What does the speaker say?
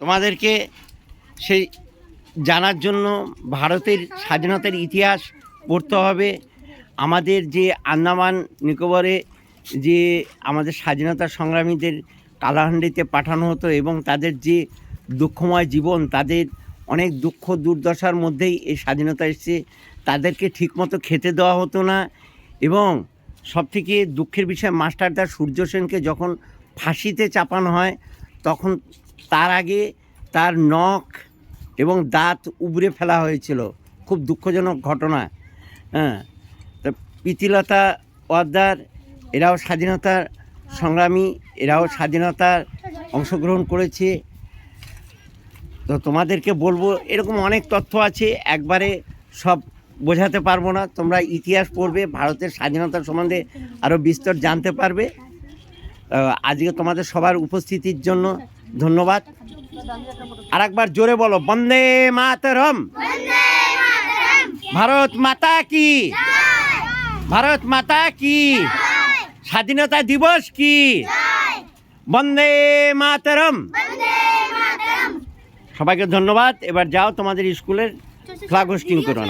তোমাদেরকে সেই জানার জন্য ভারতের স্বাধীনতার ইতিহাস পড়তে হবে। আমাদের যে আন্দামান নিকোবরে যে আমাদের স্বাধীনতা সংগ্রামীদের কালাহান্ডিতে পাঠানো হতো এবং তাদের যে দুঃখময় জীবন, তাদের অনেক দুঃখ দুর্দশার মধ্যেই এই স্বাধীনতা এসছে। তাদেরকে ঠিকমতো খেতে দেওয়া হতো না এবং সবথেকে দুঃখের বিষয়, মাস্টারদা সূর্য সেনকে যখন ফাঁসিতে চাপানো হয়, তখন তার আগে তার নখ এবং দাঁত উবড়ে ফেলা হয়েছিল। খুব দুঃখজনক ঘটনা। হ্যাঁ তা প্রীতিলতা ওয়াদ্দার, এরাও স্বাধীনতার সংগ্রামী, এরাও স্বাধীনতার অংশগ্রহণ করেছে। তো তোমাদেরকে বলব, এরকম অনেক তথ্য আছে, একবারে সব বোঝাতে পারব না। তোমরা ইতিহাস পড়বে, ভারতের স্বাধীনতা সম্বন্ধে আরও বিস্তর জানতে পারবে। আজকে তোমাদের সবার উপস্থিতির জন্য ধন্যবাদ। আর একবার জোরে বলো, বন্দে মাতরম। ভারত মাতা কি? ভারত মাতা কি? স্বাধীনতা দিবস কি? বন্দে মাতরম। সবাইকে ধন্যবাদ। এবার যাও তোমাদের স্কুলের ফ্ল্যাগ হোস্টিং করে